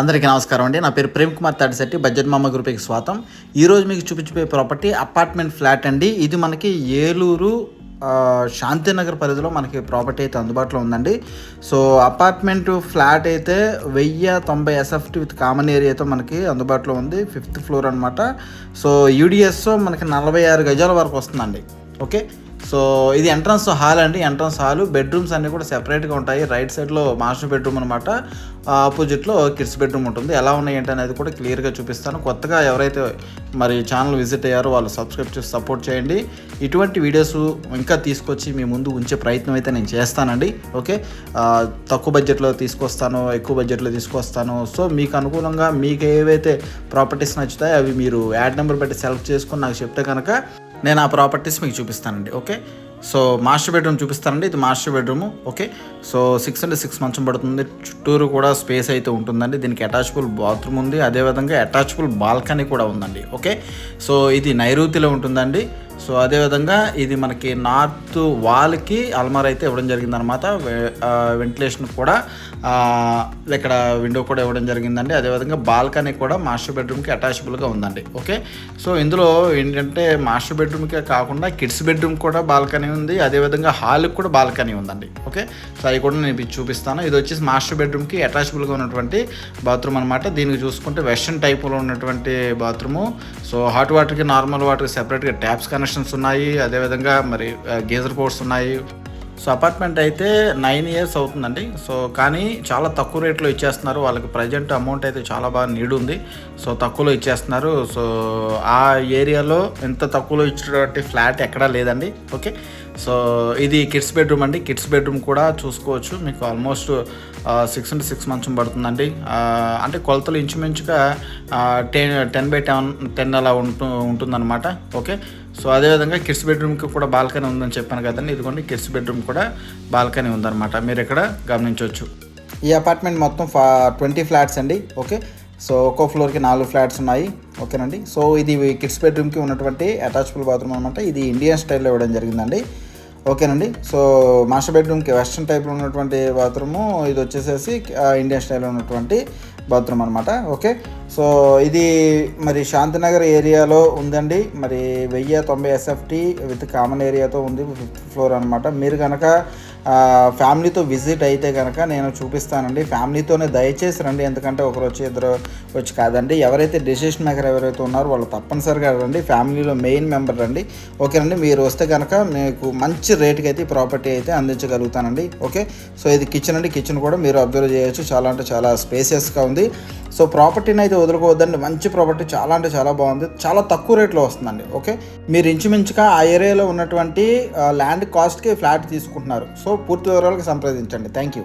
అందరికీ నమస్కారం అండి. నా పేరు ప్రేమ్ కుమార్ తాడిశెట్టి బడ్జెట్ మామ గ్రూప్కి స్వాతం ఈరోజు మీకు చూపించిపోయే ప్రాపర్టీ అపార్ట్మెంట్ ఫ్లాట్ అండి. ఇది మనకి ఏలూరు శాంతినగర్ పరిధిలో మనకి ప్రాపర్టీ అయితే అందుబాటులో ఉందండి. సో అపార్ట్మెంట్ ఫ్లాట్ అయితే వెయ్యి తొంభై ఎస్ఎఫ్టీ విత్ కామన్ ఏరియాతో మనకి అందుబాటులో ఉంది. ఫిఫ్త్ ఫ్లోర్ అనమాట సో యూడిఎస్ మనకి నలభై ఆరు గజాల వరకు వస్తుందండి. ఓకే? సో ఇది ఎంట్రన్స్ హాల్ అండి. Entrance hall. బెడ్రూమ్స్ అన్నీ కూడా సెపరేట్గా ఉంటాయి. రైట్ సైడ్లో మాస్టర్ బెడ్రూమ్ అనమాట ఆపోజిట్లో కిడ్స్ బెడ్రూమ్ ఉంటుంది. ఎలా ఉన్నాయి ఏంటి అనేది కూడా క్లియర్గా చూపిస్తాను. కొత్తగా ఎవరైతే మరి ఛానల్ విజిట్ అయ్యారో వాళ్ళు సబ్స్క్రైబ్ చేసి సపోర్ట్ చేయండి. ఇటువంటి వీడియోస్ ఇంకా తీసుకొచ్చి మీ ముందు ఉంచే ప్రయత్నం అయితే నేను చేస్తానండి. ఓకే తక్కువ బడ్జెట్లో తీసుకొస్తాను ఎక్కువ బడ్జెట్లో తీసుకొస్తాను. సో మీకు అనుకూలంగా మీకు ఏవైతే ప్రాపర్టీస్ నచ్చుతాయో అవి మీరు యాడ్ నెంబర్ బట్టి సెలెక్ట్ చేసుకొని నాకు చెప్తే కనుక నేను ఆ ప్రాపర్టీస్ మీకు చూపిస్తానండి ఓకే? సో మాస్టర్ బెడ్రూమ్ చూపిస్తానండి ఇది master bedroom okay? So six అంటే సిక్స్ మంచం పడుతుంది చుట్టూరు కూడా స్పేస్ అయితే ఉంటుందండి దీనికి అటాచబుల్ బాత్రూమ్ ఉంది అదేవిధంగా అటాచబుల్ బాల్కనీ కూడా ఉందండి ఓకే? సో ఇది నైరుతిలో ఉంటుందండి సో అదేవిధంగా ఇది మనకి నార్త్ వాల్కి అల్మార్ అయితే ఇవ్వడం జరిగింది అనమాట వెంటిలేషన్ కూడా ఇక్కడ విండో కూడా ఇవ్వడం జరిగిందండి. అదేవిధంగా బాల్కనీ కూడా మాస్టర్ బెడ్రూమ్కి అటాచబుల్గా ఉందండి. ఓకే? సో ఇందులో ఏంటంటే మాస్టర్ బెడ్రూమ్కే కాకుండా కిడ్స్ బెడ్రూమ్ కూడా బాల్కనీ ఉంది. అదేవిధంగా హాల్కి కూడా బాల్కనీ ఉందండి. ఓకే? సో అవి కూడా నేను చూపిస్తాను. ఇది వచ్చేసి మాస్టర్ బెడ్రూమ్కి అటాచబుల్గా ఉన్నటువంటి బాత్రూమ్ అనమాట దీనికి చూసుకుంటే వెస్ట్రన్ టైప్లో ఉన్నటువంటి బాత్రూము. సో హాట్ వాటర్కి నార్మల్ వాటర్కి సెపరేట్గా ట్యాప్స్ కనెక్షన్స్ ఉన్నాయి అదేవిధంగా మరి గేజర్ పోర్ట్స్ ఉన్నాయి. సో అపార్ట్మెంట్ అయితే నైన్ ఇయర్స్ అవుతుందండి. సో కానీ చాలా తక్కువ రేట్లో ఇచ్చేస్తున్నారు. వాళ్ళకి ప్రజెంట్ అమౌంట్ అయితే చాలా బాగా నీడ్ ఉంది సో తక్కువలో ఇచ్చేస్తున్నారు. సో ఆ ఏరియాలో ఎంత తక్కువలో ఇచ్చినటువంటి ఫ్లాట్ ఎక్కడా లేదండి. ఓకే? సో ఇది కిడ్స్ బెడ్రూమ్ అండి. కిడ్స్ బెడ్రూమ్ కూడా చూసుకోవచ్చు. మీకు ఆల్మోస్ట్ సిక్స్ అంటే సిక్స్ మంత్స్ పడుతుందండి. అంటే కొలతలు ఇంచుమించుగా ten ten by ten ten అలా ఉంటు ఉంటుందన్నమాట. ఓకే? సో అదేవిధంగా కిడ్స్ బెడ్రూమ్కి కూడా బాల్కనీ ఉందని చెప్పాను కదండి. ఇదిగోండి కిడ్స్ బెడ్రూమ్ కూడా బాల్కనీ ఉందన్నమాట. మీరు ఇక్కడ గమనించవచ్చు. ఈ అపార్ట్మెంట్ మొత్తం ఫా ట్వంటీ ఫ్లాట్స్ అండి. ఓకే? సో ఒక్కో ఫ్లోర్కి నాలుగు ఫ్లాట్స్ ఉన్నాయి. ఓకేనండి? సో ఇది కిడ్స్ బెడ్రూమ్కి ఉన్నటువంటి అటాచబుల్ బాత్రూమ్ అనమాట ఇది ఇండియన్ స్టైల్లో ఇవ్వడం జరిగిందండి. ఓకేనండి? సో మాస్టర్ బెడ్రూమ్కి వెస్ట్రన్ టైప్లో ఉన్నటువంటి బాత్రూము ఇది వచ్చేసేసి ఇండియన్ స్టైల్లో ఉన్నటువంటి బాత్రూమ్ అనమాట ఓకే సో ఇది మరి శాంతినగర్ ఏరియాలో ఉందండి. మరి వెయ్యి తొంభై ఎస్ఎఫ్టీ విత్ కామన్ ఏరియాతో ఉంది ఫిఫ్త్ ఫ్లోర్ అనమాట మీరు కనుక ఫ్యామిలీతో విజిట్ అయితే కనుక నేను చూపిస్తానండి. ఫ్యామిలీతోనే దయచేసి రండి. ఎందుకంటే ఒకరు వచ్చి ఇద్దరు వచ్చి కాదండి. ఎవరైతే డెసిషన్ మేకర్ ఎవరైతే ఉన్నారో వాళ్ళు తప్పనిసరిగా రండి. ఫ్యామిలీలో మెయిన్ మెంబర్ రండి. ఓకేనండి మీరు వస్తే కనుక మీకు మంచి రేట్కి అయితే ప్రాపర్టీ అయితే అందించగలుగుతానండి. ఓకే? సో ఇది కిచెన్ అండి. కిచెన్ కూడా మీరు అబ్జర్వ్ చేయొచ్చు. చాలా అంటే చాలా స్పేసియస్గా ఉంది. సో ప్రాపర్టీని అయితే వదులుకోవద్దండి. మంచి ప్రాపర్టీ చాలా అంటే చాలా బాగుంది. చాలా తక్కువ రేట్లో వస్తుందండి. ఓకే? మీరు ఇంచుమించుగా ఆ ఏరియాలో ఉన్నటువంటి ల్యాండ్ కాస్ట్కి ఫ్లాట్ తీసుకుంటున్నారు. సో పూర్తి వివరాలకు సంప్రదించండి. Thank you